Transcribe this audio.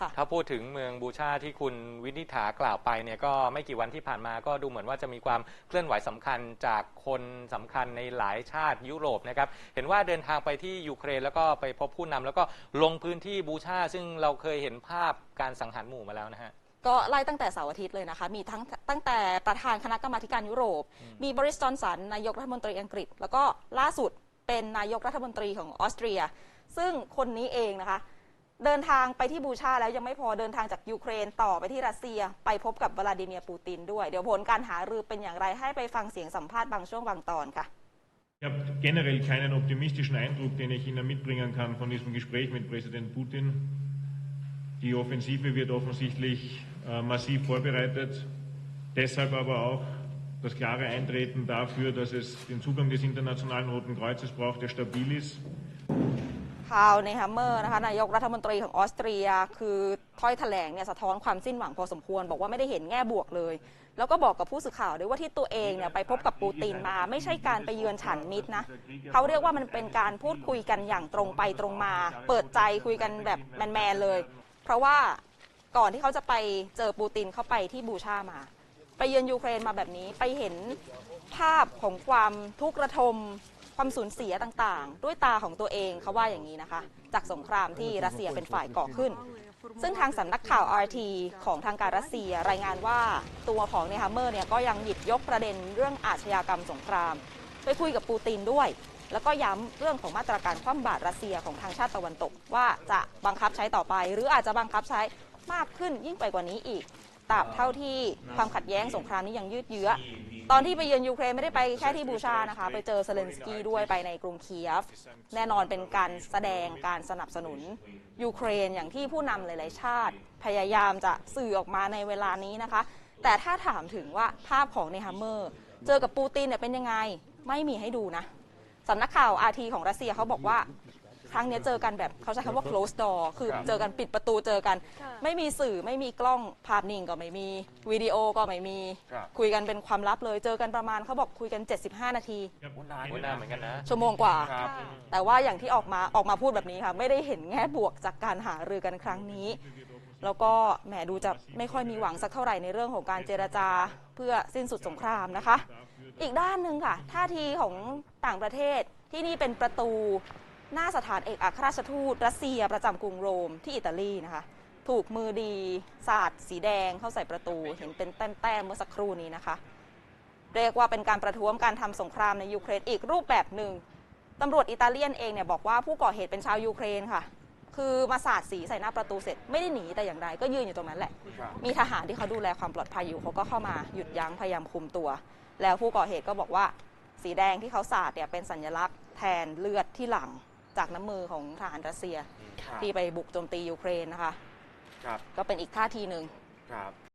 ค่ะ ถ้าพูดถึงเมืองบูชาที่คุณวินิษฐากล่าวไปเนี่ยก็ไม่กี่วันที่ผ่านมาก็ดูเหมือนว่าจะมีความเคลื่อนไหวสำคัญจากคนสำคัญในหลายชาติยุโรปนะครับ เห็นว่าเดินทางไปที่ยูเครนแล้วก็ไปพบผู้นำแล้วก็ลงพื้นที่บูชาซึ่งเราเคยเห็นภาพการสังหารหมู่มาแล้วนะฮะ ก็ไล่ตั้งแต่เสาร์อาทิตย์เลยนะคะ มีทั้งตั้งแต่ประธานคณะกรรมาธิการยุโรป มีบริสจอนสันนายกรัฐมนตรีอังกฤษ แล้วก็ล่าสุดเป็นนายกรัฐมนตรีของออสเตรีย ซึ่งคนนี้เองนะคะ เดินทางไปที่บูชาแล้วยังไม่พอเดินทางจากยูเครนต่อไปที่รัสเซีย ไปพบกับวลาดิเมียร์ปูตินด้วย เดี๋ยวผลการหารือเป็นอย่างไรให้ไปฟังเสียงสัมภาษณ์บางช่วงบางตอนค่ะ Ich habe generell keinen optimistischen Eindruck, den ich Ihnen mitbringen kann von diesem Gespräch mit Präsident Putin. Die Offensive wird offensichtlich äh, massiv vorbereitet. Deshalb aber auch das klare Eintreten dafür, dass es den Zugang des Internationalen Roten Kreuzes braucht, der stabil ist. ข่าวในฮัมเมอร์นะคะนายกรัฐมนตรีของออสเตรีย คือถ้อยแถลงเนี่ยสะท้อนความสิ้นหวังพอสมควร บอกว่าไม่ได้เห็นแง่บวกเลย แล้วก็บอกกับผู้สื่อข่าวด้วยว่าที่ตัวเองเนี่ยไปพบกับปูตินมา ไม่ใช่การไปเยือนฉันมิตรนะเขาเรียกว่ามันเป็นการพูดคุยกันอย่างตรงไปตรงมา เปิดใจคุยกันแบบแมนๆเลย เพราะว่าก่อนที่เขาจะไปเจอปูตินเขาไปที่บูชามา ไปเยือนยูเครนมาแบบนี้ไปเห็นภาพของความทุกข์ระทม ความสูญเสียต่างๆ ด้วยตาของตัวเองเขาว่าอย่างนี้นะคะ จากสงครามที่รัสเซียเป็นฝ่ายก่อขึ้น ซึ่งทางสำนักข่าว RT ของทางการรัสเซียรายงานว่าตัวของเนฮัมเมอร์เนี่ยก็ยังหยิบยกประเด็นเรื่องอาชญากรรมสงคราม ไปคุยกับปูตินด้วย แล้วก็ย้ำเรื่องของมาตรการคว่ำบาตรรัสเซียของทางชาติตะวันตก ว่าจะบังคับใช้ต่อไป หรืออาจจะบังคับใช้มากขึ้นยิ่งไปกว่านี้อีกตราบเท่าที่ความขัดแย้งสงครามนี้ยังยืดเยื้อ ตอนที่ไปเยือนยูเครนไม่ได้ไปแค่ที่บูชานะคะ ไปเจอเซเลนสกี้ด้วยไปในกรุงเคียฟ แน่นอนเป็นการแสดงการสนับสนุนยูเครนอย่างที่ผู้นำหลาย ๆ ชาติ พยายามจะสื่อออกมาในเวลานี้นะคะ แต่ถ้าถามถึงว่าภาพของเนฮัมเมอร์ เจอกับปูตินเนี่ยเป็นยังไงไม่มีให้ดูนะสำนักข่าวอาทีของรัสเซียเขาบอกว่า ครั้งเนี้ยเจอกันแบบเขาใช้คำว่า close door คือเจอกันปิดประตูเจอกันไม่มีสื่อไม่มีกล้องภาพนิ่งก็ไม่มีวิดีโอก็ไม่มี ครับ คุยกันเป็นความลับเลย เจอกันประมาณเขาบอกคุยกัน 75 นาที Ich hab โอ้นานเหมือนกันนะ ชั่วโมงกว่า ครับแต่ว่าอย่างที่ออกมาออกมาพูดแบบนี้ค่ะ ไม่ได้เห็นแง่บวกจากการหารือกันครั้งนี้ แล้วก็แหมดูจะไม่ค่อยมีหวังสักเท่าไหร่ในเรื่องของการเจรจาเพื่อสิ้นสุดสงครามนะคะ อีกด้านหนึ่งค่ะ ท่าทีของต่างประเทศที่นี่เป็นประตู หน้าสถานเอกอัครราชทูตรัสเซียประจำกรุงโรมที่อิตาลีนะคะ ถูกมือดีสาดสีแดงเข้าใส่ประตู เห็นเป็นแต้มๆเมื่อสักครู่นี้นะคะ เรียกว่าเป็นการประท้วงการทำสงครามในยูเครนอีกรูปแบบหนึ่งตำรวจอิตาเลียนเองเนี่ยบอกว่าผู้ก่อเหตุเป็นชาวยูเครนค่ะ คือมาสาดสีใส่หน้าประตูเสร็จไม่ได้หนีแต่อย่างใดก็ยืนอยู่ตรงนั้นแหละ มีทหารที่เขาดูแลความปลอดภัยอยู่เขาก็เข้ามาหยุดยั้งพยายามคุมตัว แล้วผู้ก่อเหตุก็บอกว่าสีแดงที่เขาสาดเนี่ยเป็นสัญลักษณ์แทนเลือดที่หลั่ง จากน้ำมือของทหารรัสเซีย ที่ไปบุกโจมตียูเครนนะคะ ครับ ก็เป็นอีกท่าทีหนึ่ง ครับ